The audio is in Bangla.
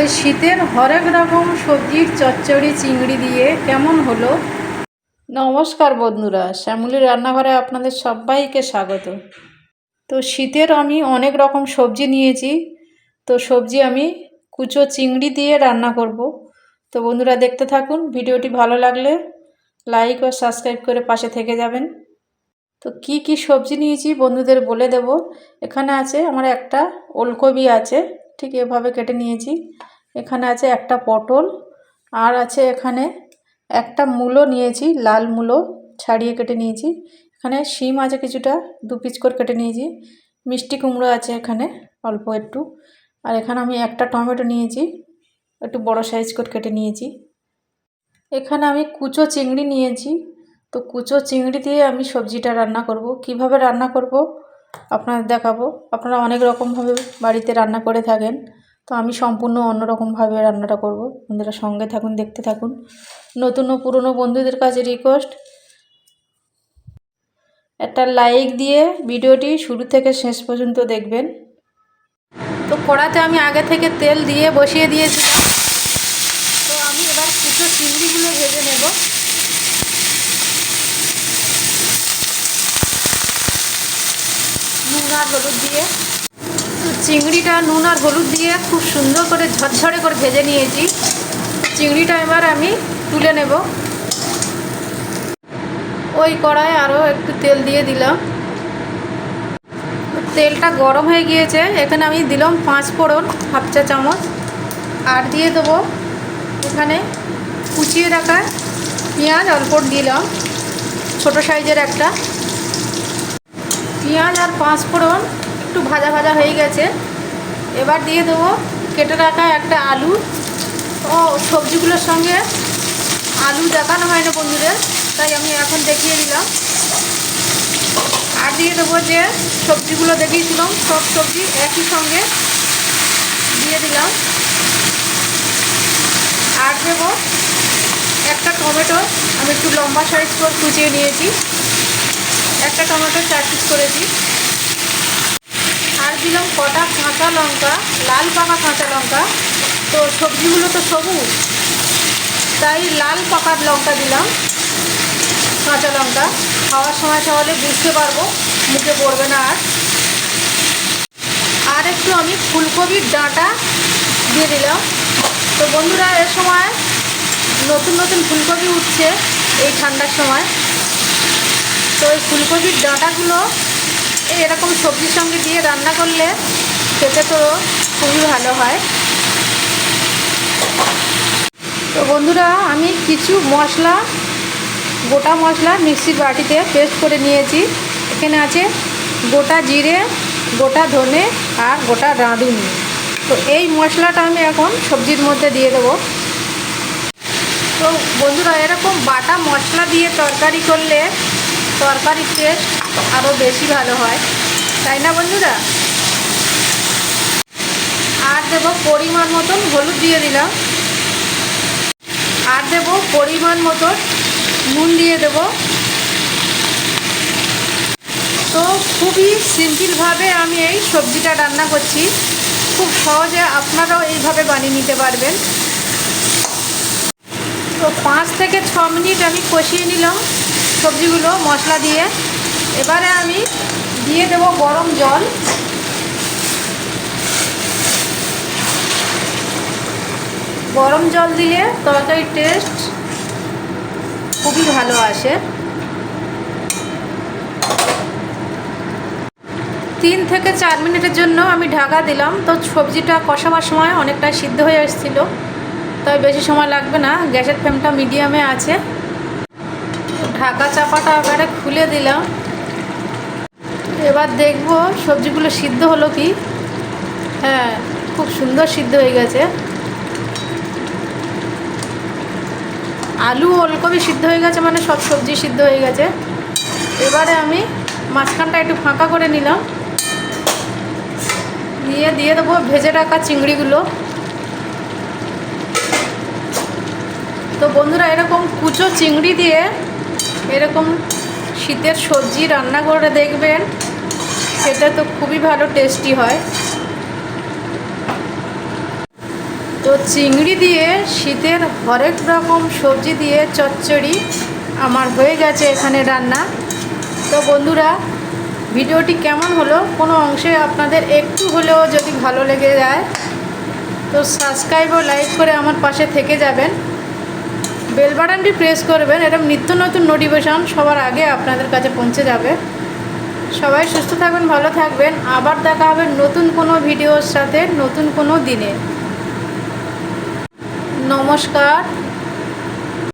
এই শীতের হরেক রকম সবজির চচ্চড়ি, চিংড়ি দিয়ে কেমন হলো? নমস্কার বন্ধুরা, শ্যামলি রান্নাঘরে আপনাদের সবাইকে স্বাগত। তো শীতের আমি অনেক রকম সবজি নিয়েছি। তো সবজি আমি কুচো চিংড়ি দিয়ে রান্না করব। তো বন্ধুরা দেখতে থাকুন, ভিডিওটি ভালো লাগলে লাইক ও সাবস্ক্রাইব করে পাশে থেকে যাবেন। তো কি কি সবজি নিয়েছি বন্ধুদের বলে দেব। এখানে আছে আমার একটা ওলকবি আছে ঠিক এভাবে কেটে নিয়েছি। এখানে আছে একটা পটল, আর আছে এখানে একটা মূলো নিয়েছি, লাল মূলো ছাড়িয়ে কেটে নিয়েছি। এখানে শিম আছে কিছুটা, দু পিস করে কেটে নিয়েছি। মিষ্টি কুমড়ো আছে এখানে, অল্প একটু। আর এখানে আমি একটা টমেটো নিয়েছি, একটু বড় সাইজ করে কেটে নিয়েছি। এখানে আমি কুচো চিংড়ি নিয়েছি। তো কুচো চিংড়ি দিয়ে আমি সবজিটা রান্না করব। কীভাবে রান্না করব? আপনাদের দেখাবো। আপনারা অনেক রকমভাবে বাড়িতে রান্না করে থাকেন। তো আমি সম্পূর্ণ অন্যরকমভাবে রান্নাটা করব। বন্ধুরা সঙ্গে থাকুন, দেখতে থাকুন। নতুন ও পুরনো বন্ধুদের কাছে রিকোয়েস্ট একটা লাইক দিয়ে ভিডিওটি শুরু থেকে শেষ পর্যন্ত দেখবেন। তো কড়াতে আমি আগে থেকে তেল দিয়ে বসিয়ে দিয়েছিলাম। তো আমি এবার কিছু চিংড়িগুলো ভেজে নেব নুন আর হলুদ দিয়ে। চিংড়িটা নুন আর হলুদ দিয়ে খুব সুন্দর করে ঝরঝরে করে ভেজে নিয়েছি। চিংড়িটা এবার আমি তুলে নেব। ওই কড়ায় আরও একটু তেল দিয়ে দিলাম। তেলটা গরম হয়ে গিয়েছে। এখানে আমি দিলাম পাঁচ ফোড়ন, হাফ চা চামচ। আর দিয়ে দেবো এখানে কুচিয়ে রাখা পেঁয়াজ অল্প দিলাম। ছোট সাইজের একটা। পেঁয়াজ আর পাঁচ ফোড়ন একটু ভাজা ভাজা হয়ে গেছে। এবার দিয়ে দেবো কেটে রাখা একটা আলু ও সবজিগুলোর সঙ্গে আলু দেখানো হয় না বন্ধুদের, তাই আমি এখন দেখিয়ে দিলাম। আর দিয়ে দেবো যে সবজিগুলো দেখিয়েছিলাম, সব সবজি একই সঙ্গে দিয়ে দিলাম। আর দেবো একটা টমেটো, আমি একটু লম্বা সাইজ করে কুচিয়ে নিয়েছি। একটা টমেটো চার পিস করেছি আর দিলাম কটা কাঁচা লঙ্কা, লাল পাকা কাঁচা লঙ্কা। তো সবজিগুলো তো সবুজ, তাই লাল পাকার লঙ্কা দিলাম, কাঁচা লঙ্কা। খাওয়ার সময় তাহলে বুঝতে পারব, মুখে পড়বে না আর। আর একটু আমি ফুলকপির ডাঁটা দিয়ে দিলাম। তো বন্ধুরা, এ সময় নতুন নতুন ফুলকপি উঠছে এই ঠান্ডার সময়। তো এই ফুলকপির ডাঁটাগুলো এরকম সবজির সঙ্গে দিয়ে রান্না করলে খেতে তো খুবই ভালো হয়। তো বন্ধুরা, আমি কিছু মশলা, গোটা মশলা মিক্সির বাটিতে পেস্ট করে নিয়েছি। এখানে আছে গোটা জিরে, গোটা ধনে আর গোটা রাঁধুনি। তো এই মশলাটা আমি এখন সবজির মধ্যে দিয়ে দেবো। তো বন্ধুরা, এরকম বাটা মশলা দিয়ে তরকারি করলে তরকারির টেস্ট আরও বেশি ভালো হয়। তাই না বন্ধুরা? আর দেবো পরিমাণ মতন হলুদ দিয়ে দিলাম। আর দেবো পরিমাণ মতন নুন দিয়ে দেব। তো খুবই সিম্পলভাবে আমি এই সবজিটা রান্না করছি। খুব সহজে আপনারাও এইভাবে বানিয়ে নিতে পারবেন। তো পাঁচ থেকে ছ মিনিট আমি কষিয়ে নিলাম। সবজিগুলো, মশলা দিয়ে। এবারে আমি দিয়ে দেব গরম জল। গরম জল দিলে তরকারির টেস্ট খুবই ভালো আসে। তিন থেকে চার মিনিটের জন্য আমি ঢাকা দিলাম। তো সবজিটা কষাবার সময় অনেকটা সিদ্ধ হয়ে এসেছিল। তবে বেশি সময় লাগবে না। গ্যাসের ফ্লেমটা মিডিয়ামে আছে। ঢাকা চাপাটা এবারে খুলে দিলাম। এবার দেখব সবজিগুলো সিদ্ধ হলো কি। হ্যাঁ খুব সুন্দর সিদ্ধ হয়ে গেছে। আলু, ওলকপি সিদ্ধ হয়ে গেছে মানে সব সবজি সিদ্ধ হয়ে গেছে। এবারে আমি মাঝখানটা একটু ফাঁকা করে নিলাম। দিয়ে দিয়ে দেবো ভেজে রাখা চিংড়িগুলো। তো বন্ধুরা, এরকম কুচো চিংড়ি দিয়ে এরকম শীতের সবজি রান্না করে দেখবেন, সেটা তো খুবই ভালো টেস্টি হয়। তো চিংড়ি দিয়ে শীতের হরেক রকম সবজি দিয়ে চচ্চড়ি আমার হয়ে গেছে এখানে রান্না। তো বন্ধুরা, ভিডিওটি কেমন হলো? কোনো অংশে আপনাদের একটু হলেও যদি ভালো লেগে যায়, তো সাবস্ক্রাইব ও লাইক করে আমার পাশে থেকে যাবেন। বেল বাটনটি প্রেস করবেন, এটা নিত্য নতুন নোটিফিকেশন সবার আগে আপনাদের কাছে পৌঁছে যাবে। সবাই সুস্থ থাকবেন, ভালো থাকবেন। আবার দেখা হবে নতুন কোনো ভিডিওর সাথে, নতুন কোনো দিনে। নমস্কার।